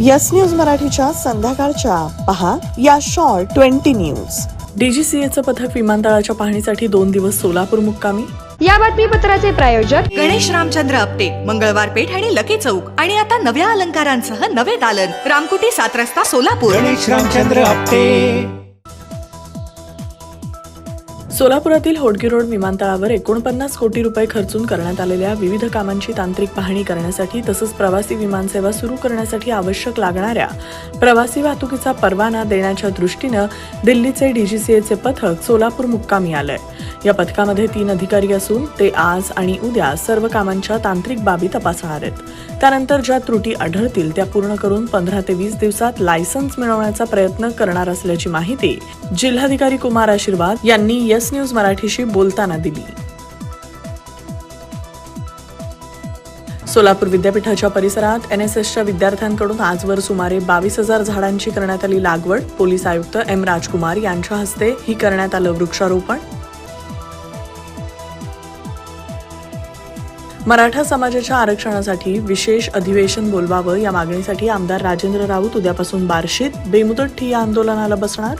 Yes News मराठीच्या संध्याकाळच्या. पहा या शॉर्ट ट्वेंटी न्यूज. डीजीसीएचं पथक विमानतळाच्या पाहणीसाठी दोन दिवस सोलापूर मुक्कामी. या बातमीपत्राचे प्रायोजक गणेश रामचंद्र आपटे मंगळवार पेठ आणि लकी चौक. आणि आता नव्या अलंकारांसह नवे दालन. रामकुटी सात रस्ता सोलापूर. गणेश रामचंद्र आपटे. सोलापुरातील होडगी रोड विमानतळावर एकोणपन्नास कोटी रुपये खर्चून करण्यात आलेल्या विविध कामांची तांत्रिक पाहणी करण्यासाठी तसंच प्रवासी विमानसेवा सुरू करण्यासाठी आवश्यक लागणाऱ्या प्रवासी वाहतुकीचा परवाना देण्याच्या दृष्टीनं दिल्लीचे डीजीसीएचे पथक सोलापूर मुक्कामी आलंय. या पथकामध्ये तीन अधिकारी असून ते आज आणि उद्या सर्व कामांच्या तांत्रिक बाबी तपासणार आहेत. त्यानंतर ज्या त्रुटी आढळतील त्या पूर्ण करून पंधरा ते वीस दिवसात लायसन्स मिळवण्याचा प्रयत्न करणार असल्याची माहिती जिल्हाधिकारी कुमार आशीर्वाद यांनी यस न्यूज मराठीशी बोलताना दिली. सोलापूर विद्यापीठाच्या परिसरात एन एस एसच्या विद्यार्थ्यांकडून आजवर सुमारे बावीस हजार झाडांची करण्यात आली लागवड पोलीस आयुक्त एम राजकुमार यांच्या हस्ते ही करण्यात आलं वृक्षारोपण. मराठा समाजाच्या आरक्षणासाठी विशेष अधिवेशन बोलवावं या मागणीसाठी आमदार राजेंद्र राऊत उद्यापासून बार्शीत बेमुदत ठिय्या आंदोलनाला बसणार.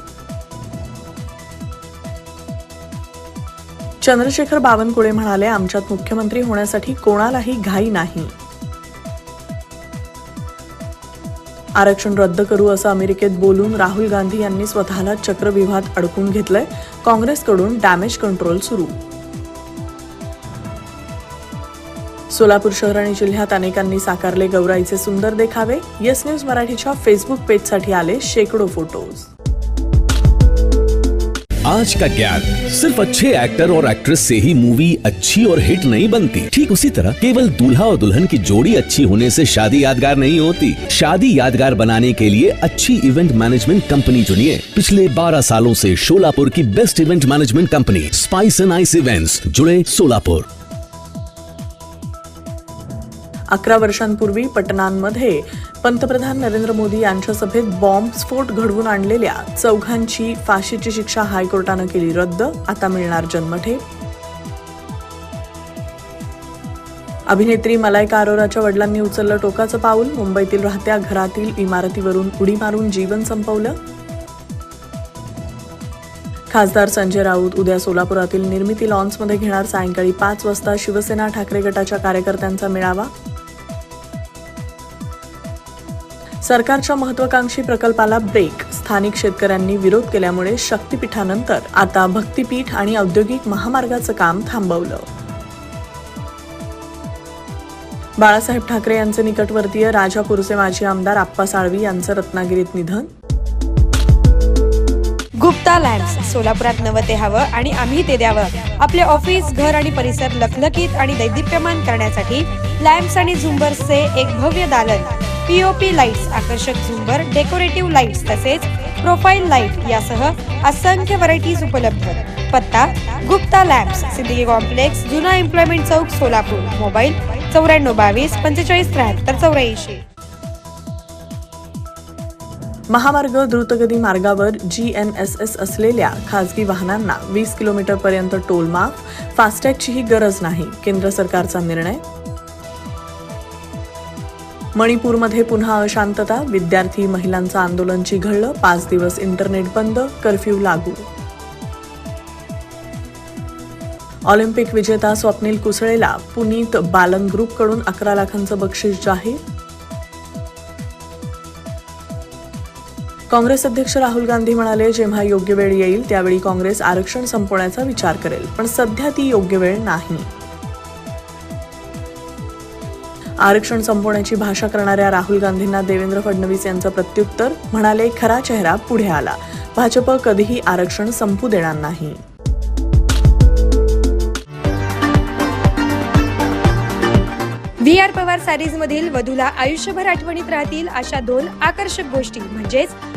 चंद्रशेखर बावनकुळे म्हणाले आमच्यात मुख्यमंत्री होण्यासाठी कोणालाही घाई नाही. आरक्षण रद्द करू असं अमेरिकेत बोलून राहुल गांधी यांनी स्वतःला चक्रव्यूहात अडकून घेतलंय. काँग्रेसकडून डॅमेज कंट्रोल सुरू. सोलापूर शहर आणि जिल्ह्यात अनेकांनी साकारले गौराईचे सुंदर देखावे. येस न्यूज़ मराठीच्या फेसबुक पेजसाठी आले शेकडो फ़ोटोज़ आज का ज्ञान? सिर्फ़ अच्छे एक्टर और एक्ट्रेस से ही मूवी अच्छी और हिट नहीं बनती। ठीक उसी तरह केवल दूल्हा और दुल्हन की जोड़ी अच्छी होने से शादी यादगार नहीं होती। शादी यादगार बनाने के लिए अच्छी इवेंट मैनेजमेंट कंपनी चुनिए। पिछले 12 सालों से शोलापुर की best event management company Spice and Ice events जुड़े सोलापुर। अकरा वर्षांपूर्वी पटनांमध्ये पंतप्रधान नरेंद्र मोदी यांच्या सभेत बॉम्बस्फोट घडवून आणलेल्या चौघांची फाशीची शिक्षा हायकोर्टानं केली रद्द. आता मिळणार जन्मठेप. अभिनेत्री मलायका अरोराच्या वडिलांनी उचललं टोकाचं पाऊल. मुंबईतील राहत्या घरातील इमारतीवरून उडी मारून जीवन संपवलं. खासदार संजय राऊत उद्या सोलापुरातील निर्मिती लॉन्समध्ये घेणार सायंकाळी पाच वाजता शिवसेना ठाकरे गटाच्या कार्यकर्त्यांचा मेळावा. सरकारच्या महत्वाकांक्षी प्रकल्पाला ब्रेक स्थानिक शेतकऱ्यांनी विरोध केल्यामुळे शक्तीपीठानंतर आता भक्तीपीठ आणि औद्योगिक महामार्गाचं काम थांबवलं. बाळासाहेब ठाकरे यांचे निकटवर्तीय राजापूरचे माजी आमदार आप्पा साळवी यांचं रत्नागिरीत निधन. गुप्ता लॅम्प्स सोलापुरात नवं ते हवं आणि आम्ही ते द्यावं. आपले ऑफिस घर आणि परिसर लखलखीत आणि दैदिप्यमान करण्यासाठी लॅम्प्स आणि झुंबर्सचे एक भव्य दालन. पीओपी लाईट्स आकर्षक झुंबर डेकोरेटिव्ह लाईट्स तसेच प्रोफाईल लाइट यासह असंख्य व्हरायटीज उपलब्ध. पत्ता गुप्ता लॅब्स सिद्दीकी कॉम्प्लेक्स जुना एम्प्लॉयमेंट चौक सोलापूर. मोबाईल चौऱ्याण्णव बावीस पंचेचाळीस त्र्याहत्तर चौऱ्याऐंशी. महामार्ग द्रुतगती मार्गावर जी एन एस एस असलेल्या खासगी वाहनांना वीस किलोमीटर पर्यंत टोल माफ फास्टॅगचीही गरज नाही केंद्र सरकारचा निर्णय. मणिपूरमध्ये पुन्हा अशांतता विद्यार्थी महिलांचं आंदोलन चिघळलं पाच दिवस इंटरनेट बंद कर्फ्यू लागू. ऑलिम्पिक विजेता स्वप्नील कुसळेला पुनीत बालन ग्रुपकडून अकरा लाखांचं बक्षीस जाहीर. काँग्रेस अध्यक्ष राहुल गांधी म्हणाले जेव्हा योग्य वेळ येईल त्यावेळी काँग्रेस आरक्षण संपवण्याचा विचार करेल पण सध्या ती योग्य वेळ नाही. आरक्षण संपवण्याची भाषा करणाऱ्या राहुल गांधींना देवेंद्र फडणवीस यांचं प्रत्युत्तर म्हणाले खरा चेहरा पुढे आला. भाजप कधीही आरक्षण संपू देणार नाही. व्ही आर पवार सॅरीज मधील वधूला आयुष्यभर आठवणीत राहतील अशा दोन आकर्षक गोष्टी म्हणजेच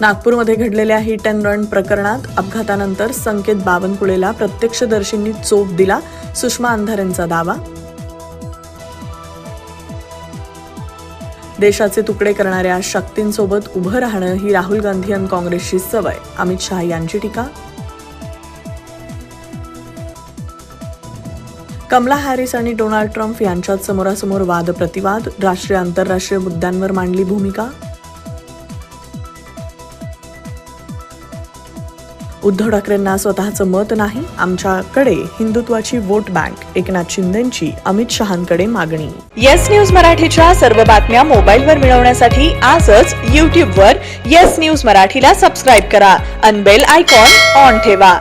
नागपूरमध्ये घडलेल्या हिट अँड रन प्रकरणात अपघातानंतर संकेत बावनकुळेला प्रत्यक्षदर्शींनी चोप दिला. सुषमा अंधारेंचा दावा. देशाचे तुकडे करणाऱ्या शक्तींसोबत उभं राहणं ही राहुल गांधी आणि काँग्रेसची सवय. अमित शहा यांची टीका. कमला हॅरिस आणि डोनाल्ड ट्रम्प यांच्यात समोरासमोर वाद प्रतिवाद राष्ट्रीय आंतरराष्ट्रीय मुद्द्यांवर मांडली भूमिका. उद्धव ठाकरेंना स्वतःचं मत नाही आमच्याकडे हिंदुत्वाची वोट बँक एकनाथ शिंदेची अमित शहांकडे मागणी. येस न्यूज मराठीच्या सर्व बातम्या मोबाईलवर मिळवण्यासाठी आजच यूट्यूबवर येस न्यूज मराठीला सबस्क्राईब करा. अनबेल आयकॉन ऑन ठेवा.